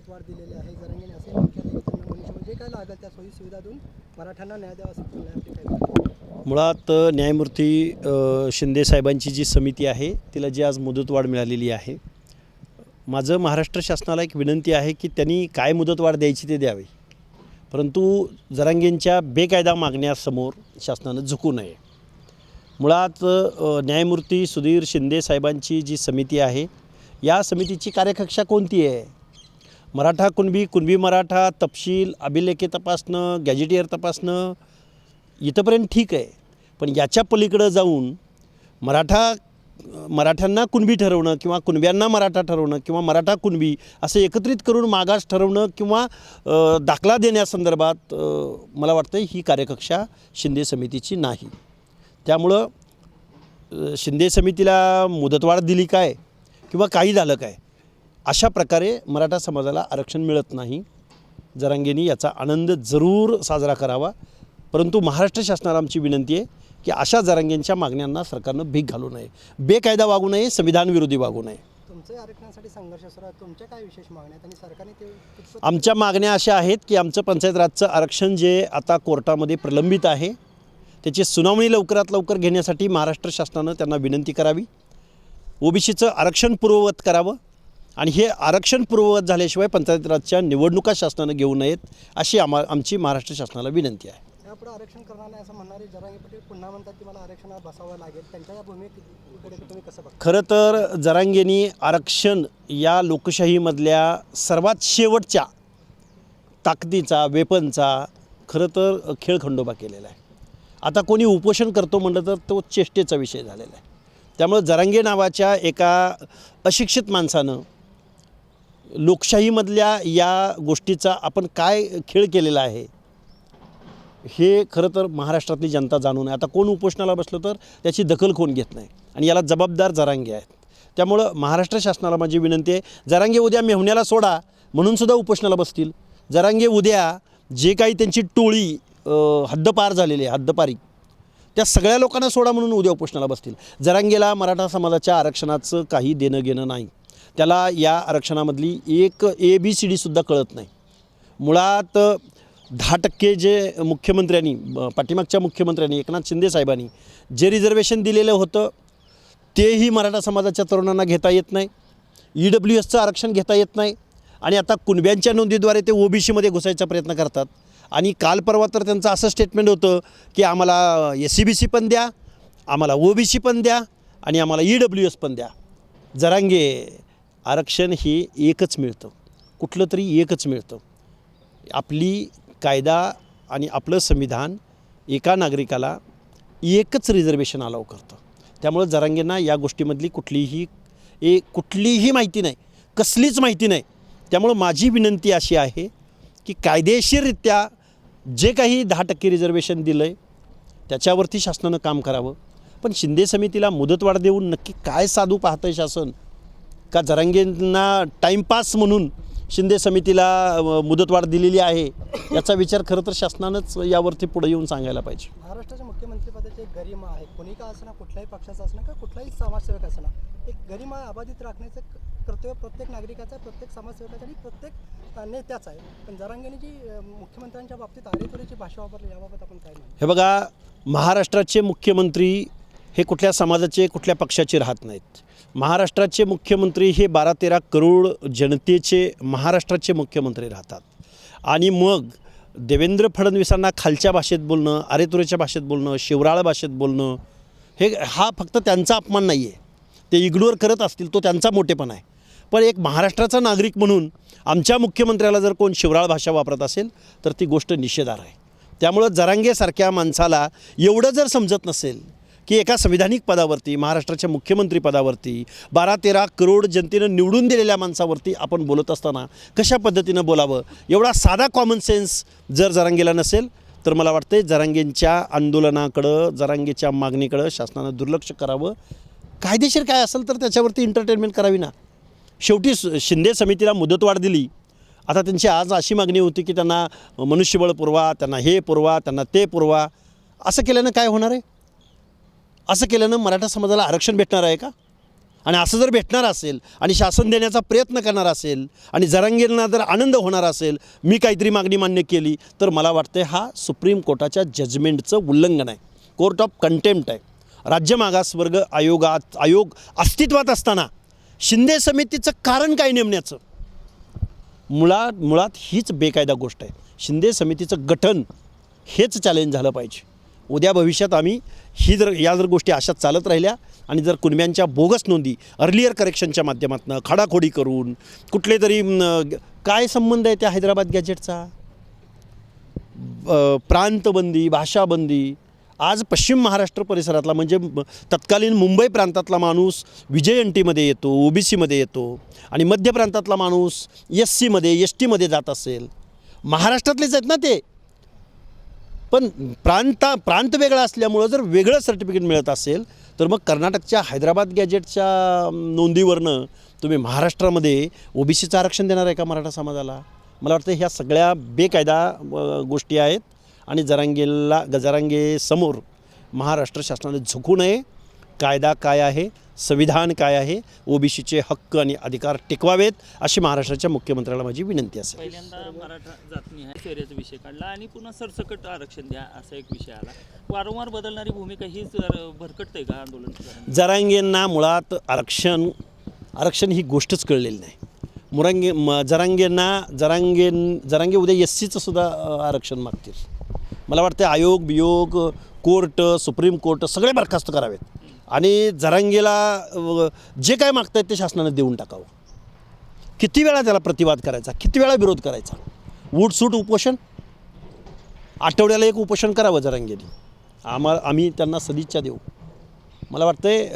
मुदतवाढ दिलेली आहे. जरांगेने असे म्हटले जे काय लागेल त्या सोयी सुविधा देऊन मराठ्यांना न्याय द्यावा असं मुळात न्यायमूर्ती शिंदे साहेबांची जी समिती आहे तिला जी आज मुदतवाढ मिळालेली आहे माझं महाराष्ट्र शासनाला एक विनंती आहे की त्यांनी काय मुदतवाढ द्यायची ते द्यावे. परंतु जरांगेंच्या बेकायदा मागण्यासमोर शासनानं झुकू नये. मुळात न्यायमूर्ती सुधीर शिंदे साहेबांची जी समिती आहे या समितीची कार्यकक्षा कोणती आहे? मराठा कुणबी कुणबी मराठा तपशील अभिलेखे तपासणं गॅजेटियर तपासणं इथंपर्यंत ठीक आहे. पण याच्या पलीकडं जाऊन मराठा मराठ्यांना कुणबी ठरवणं किंवा कुणब्यांना मराठा ठरवणं किंवा मराठा कुणबी असं एकत्रित करून मागास ठरवणं किंवा दाखला देण्यासंदर्भात मला वाटतं ही कार्यकक्षा शिंदे समितीची नाही. त्यामुळं शिंदे समितीला मुदतवाढ दिली काय किंवा काही झालं काय अशा प्रकारे मराठा समाजाला आरक्षण मिळत नाही. जरांगेनी याचा आनंद जरूर साजरा करावा. परंतु महाराष्ट्र शासनाला आमची विनंती आहे की अशा जरांगेंच्या मागण्यांना सरकारनं भीक घालू नये. बेकायदा वागू नये संविधानविरोधी वागू नये. तुमचे आरक्षणासाठी संघर्ष सुरू आहे. तुमच्या काय विशेष मागण्या आणि सरकारने ते आमच्या मागण्या अशा आहेत की आमचं पंचायत राजचं आरक्षण जे आता कोर्टामध्ये प्रलंबित आहे त्याची सुनावणी लवकरात लवकर घेण्यासाठी महाराष्ट्र शासनानं त्यांना विनंती करावी. ओबीसीचं आरक्षण पूर्ववत करावं. आणि हे आरक्षण पूर्ववत झाल्याशिवाय पंचायत राजच्या निवडणुका शासनानं घेऊ नयेत अशी आम्हा आमची महाराष्ट्र शासनाला विनंती आहे. आरक्षण करणार नाही असं म्हणणारे जरांगे पटेल पुन्हा म्हणतात की मला आरक्षणात बसावं लागेल. त्यांच्या या भूमिकेकडे तुम्ही कसं बघता? खरं तर जरांगेनी आरक्षण या लोकशाहीमधल्या सर्वात शेवटच्या ताकदीचा वेपनचा खरं तर खेळ खंडोबा केलेला आहे. आता कोणी उपोषण करतो म्हटलं तर तो चेष्टेचा विषय झालेला आहे. त्यामुळं जरांगे नावाच्या एका अशिक्षित माणसानं लोकशाहीमधल्या या गोष्टीचा आपण काय खेळ केलेला आहे हे खरं तर महाराष्ट्रातली जनता जाणून आहे. आता कोण उपोषणाला बसलं तर त्याची दखल कोण घेत नाही आणि याला जबाबदार जरांगे आहेत. त्यामुळं महाराष्ट्र शासनाला माझी विनंती आहे जरांगे उद्या मेहुण्याला सोडा म्हणून सुद्धा उपोषणाला बसतील. जरांगे उद्या जे काही त्यांची टोळी हद्दपार झालेली आहे हद्दपारी त्या सगळ्या लोकांना सोडा म्हणून उद्या उपोषणाला बसतील. जरांगेला मराठा समाजाच्या आरक्षणाचं काही देणं घेणं नाही. त्याला या आरक्षणामधली एक ए बी सी डीसुद्धा कळत नाही. मुळात दहा टक्के जे मुख्यमंत्र्यांनी पाठीमागच्या मुख्यमंत्र्यांनी एकनाथ शिंदे साहेबांनी जे रिझर्वेशन दिलेलं होतं तेही मराठा समाजाच्या तरुणांना घेता येत नाही. ई डब्ल्यू एसचं आरक्षण घेता येत नाही. आणि आता कुणब्यांच्या नोंदीद्वारे ते ओबीसीमध्ये घुसायचा प्रयत्न करतात. आणि काल परवा तर त्यांचं असं स्टेटमेंट होतं की आम्हाला एस सी बी सी पण द्या आम्हाला ओबीसी पण द्या आणि आम्हाला ई डब्ल्यू एस पण द्या. जरांगे आरक्षण हे एकच मिळतं. कुठलं तरी एकच मिळतं. आपली कायदा आणि आपलं संविधान एका नागरिकाला एकच रिझर्वेशन अलाव करतं. त्यामुळं जरांगेंना या गोष्टीमधली कुठलीही ए कुठलीही माहिती नाही कसलीच माहिती नाही. त्यामुळं माझी विनंती अशी आहे की कायदेशीररित्या जे काही दहा टक्के रिझर्वेशन दिलं आहे त्याच्यावरती शासनानं काम करावं. पण शिंदे समितीला मुदतवाढ देऊन नक्की काय साधू पाहतं आहे शासन? का जरांगेंना टाईमपास म्हणून शिंदे समितीला मुदतवाढ दिलेली आहे याचा विचार खरं तर शासनानंच यावरती पुढे येऊन सांगायला पाहिजे. महाराष्ट्राच्या मुख्यमंत्रीपदाची एक गरिमा आहे. कोणी का असणार कुठल्याही पक्षाचा असणार का कुठलाही समाजसेवक असणार एक गरिमा अबाधित राखण्याचं कर्तव्य प्रत्येक नागरिकाचं प्रत्येक समाजसेवकाचं आणि प्रत्येक नेत्याचं आहे. पण जरांगेने जी मुख्यमंत्र्यांच्या बाबतीत आरेतुरीची भाषा वापरली याबाबत आपण काय हे बघा महाराष्ट्राचे मुख्यमंत्री हे कुठल्या समाजाचे कुठल्या पक्षाचे राहत नाहीत. महाराष्ट्राचे मुख्यमंत्री हे बारा तेरा करोड जनतेचे महाराष्ट्राचे मुख्यमंत्री राहतात. आणि मग देवेंद्र फडणवीसांना खालच्या भाषेत बोलणं आरेतुरेच्या भाषेत बोलणं शिवराळ भाषेत बोलणं हे हा फक्त त्यांचा अपमान नाही आहे ते इग्नोर करत असतील तो त्यांचा मोठेपण आहे. पण एक महाराष्ट्राचा नागरिक म्हणून आमच्या मुख्यमंत्र्याला जर कोण शिवराळ भाषा वापरत असेल तर ती गोष्ट निषेधार आहे. त्यामुळं जरांगेसारख्या माणसाला एवढं जर समजत नसेल की एका संविधानिक पदावरती महाराष्ट्राच्या मुख्यमंत्री पदावरती बारा तेरा करोड जनतेनं निवडून दिलेल्या माणसावरती आपण बोलत असताना कशा पद्धतीनं बोलावं? एवढा साधा कॉमन सेन्स जर जरांगेला नसेल तर मला वाटते जरांगेंच्या आंदोलनाकडं जरांगेच्या मागणीकडं शासनानं दुर्लक्ष करावं. कायदेशीर काय असेल तर त्याच्यावरती एंटरटेनमेंट करावी ना. शेवटी शिंदे समितीला मुदतवाढ दिली. आता त्यांची आज अशी मागणी होती की त्यांना मनुष्यबळ पुरवा त्यांना हे पुरवा त्यांना ते पुरवा. असं केल्यानं काय होणार आहे? असं केल्यानं मराठा समाजाला आरक्षण भेटणार आहे का? आणि असं जर भेटणार असेल आणि शासन देण्याचा प्रयत्न करणार असेल आणि जरांगींना जर आनंद होणार असेल मी काहीतरी मागणी मान्य केली तर मला वाटतं हा सुप्रीम कोर्टाच्या जजमेंटचं उल्लंघन आहे. कोर्ट ऑफ कंटेम्प्ट आहे. राज्य मागासवर्ग आयोगात आयोग अस्तित्वात असताना शिंदे समितीचं कारण काय नेमण्याचं? मुळात मुळात हीच बेकायदा गोष्ट आहे. शिंदे समितीचं गठन हेच चॅलेंज झालं पाहिजे. उद्या भविष्यात आम्ही ही जर या जर गोष्टी अशाच चालत राहिल्या आणि जर कुणब्यांच्या बोगस नोंदी अर्लियर करेक्शनच्या माध्यमातून खाडाखोडी करून कुठले तरी काय संबंध आहे त्या हैदराबाद गॅजेटचा प्रांतबंदी भाषाबंदी आज पश्चिम महाराष्ट्र परिसरातला म्हणजे तत्कालीन मुंबई प्रांतातला माणूस विजयंटीमध्ये येतो ओ बी सीमध्ये येतो आणि मध्य प्रांतातला माणूस एस सीमध्ये एस टीमध्ये जात असेल. महाराष्ट्रातलेच आहेत ना ते? पण प्रांता प्रांत वेगळा असल्यामुळं जर वेगळं सर्टिफिकेट मिळत असेल तर मग कर्नाटकच्या हैदराबाद गॅजेटच्या नोंदीवरनं तुम्ही महाराष्ट्रामध्ये ओबीसीचं आरक्षण देणार आहे का मराठा समाजाला? मला वाटतं ह्या सगळ्या बेकायदा गोष्टी आहेत. आणि जरांगेला जरांगेसमोर महाराष्ट्र शासनाने झुकू नये. कायदा काय आहे? संविधान काय आहे? ओबीसीचे हक्क आणि अधिकार टिकवावेत अशी महाराष्ट्राच्या मुख्यमंत्र्याला माझी विनंती असेल पहिल्यांदा मराठा जातनी आहे शौर्याचा विषय काढला आणि पुन्हा सरसकट आरक्षण द्या असा एक विषय आला. वारंवार बदलणारी भूमिका हीच भरकटते का आंदोलन जरांगेंना मुळात आरक्षण आरक्षण ही गोष्टच कळलेली नाही. मुरांगे म जरांगेंना जरांगेन जरांगे उद्या एस सीचं सुद्धा आरक्षण मागतील. मला वाटतं आयोग बियोग कोर्ट सुप्रीम कोर्ट सगळे बरखास्त करावेत. आणि जरांगेला जे काय मागतायत ते शासनानं देऊन टाकावं. किती वेळा त्याला प्रतिवाद करायचा? किती वेळा विरोध करायचा? उठसूट उपोषण? आठवड्याला एक उपोषण करावं जरांगेने. आम्हा आम्ही त्यांना सदिच्छा देऊ. मला वाटतंय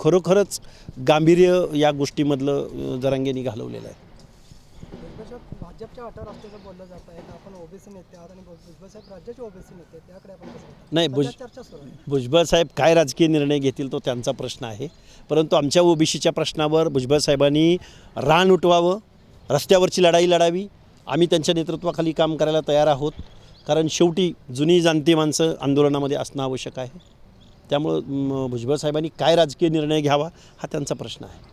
खरोखरच गांभीर्य या गोष्टीमधलं जरांगेनी घालवलेलं आहे. भाजपच्या असल्याचं बोललं जात आहे. आपण ओबीसी नेते आहात आणि भुजबळ साहेब राज्याचे ओबीसी नेते. त्याकडे आपण? नाही भुज सध्या चर्चा सुरू आहे. भुजबळ साहेब काय राजकीय निर्णय घेतील तो त्यांचा प्रश्न आहे. परंतु आमच्या ओबीसीच्या प्रश्नावर भुजबळ साहेबांनी रान उठवावं रस्त्यावरची लढाई लढावी. आम्ही त्यांच्या नेतृत्वाखाली काम करायला तयार आहोत. कारण शेवटी जुनी जाणती माणसं आंदोलनामध्ये असणं आवश्यक आहे. त्यामुळं भुजबळ साहेबांनी काय राजकीय निर्णय घ्यावा हा त्यांचा प्रश्न आहे.